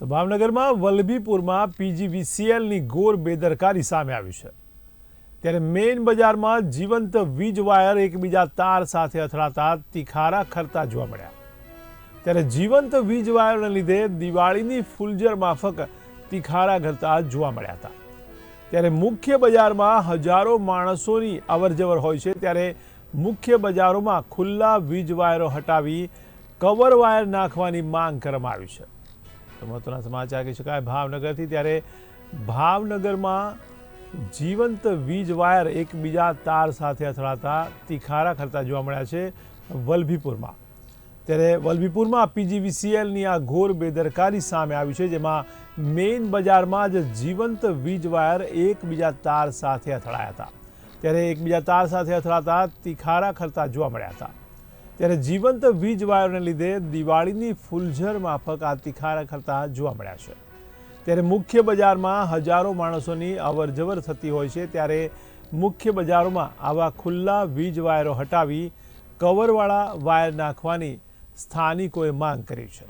તો ભાવનગરમાં વલ્લભીપુરમાં પીજીવીસીએલની ઘોર બેદરકારી સામે આવી છે. ત્યારે મેઇન બજારમાં જીવંત વીજ વાયર એકબીજા તાર સાથે અથડાતા તિખારા ખરતા જોવા મળ્યા. ત્યારે જીવંત વીજ વાયરને લીધે દિવાળીની ફૂલઝર માફક તિખારા ઘરતા જોવા મળ્યા હતા. ત્યારે મુખ્ય બજારમાં હજારો માણસોની અવરજવર હોય છે, ત્યારે મુખ્ય બજારોમાં ખુલ્લા વીજ વાયરો હટાવી કવર વાયર નાખવાની માંગ કરવામાં આવી છે. તો મહત્વના સમાચાર કહી શકાય ભાવનગરથી ત્યારે ભાવનગરમાં જીવંત વીજ વાયર એકબીજા તાર સાથે અથડાતા તિખારા ખરતા જોવા મળ્યા છે વલભીપુરમાં. ત્યારે વલભીપુરમાં પીજીવીસીએલની આ ઘોર બેદરકારી સામે આવી છે, જેમાં મેઇન બજારમાં જ જીવંત વીજ વાયર એકબીજા તાર સાથે અથડાયા હતા. ત્યારે એકબીજા તાર સાથે અથડાતા તિખારા ખરતા જોવા મળ્યા હતા. ત્યારે જીવંત વીજ વાયરને લીધે દિવાળીની ફૂલઝર માફક આ તિખારા કરતા જોવા મળ્યા છે. ત્યારે મુખ્ય બજારમાં હજારો માણસોની અવરજવર થતી હોય છે, ત્યારે મુખ્ય બજારોમાં આવા ખુલ્લા વીજ વાયરો હટાવી કવરવાળા વાયર નાખવાની સ્થાનિકોએ માંગ કરી છે.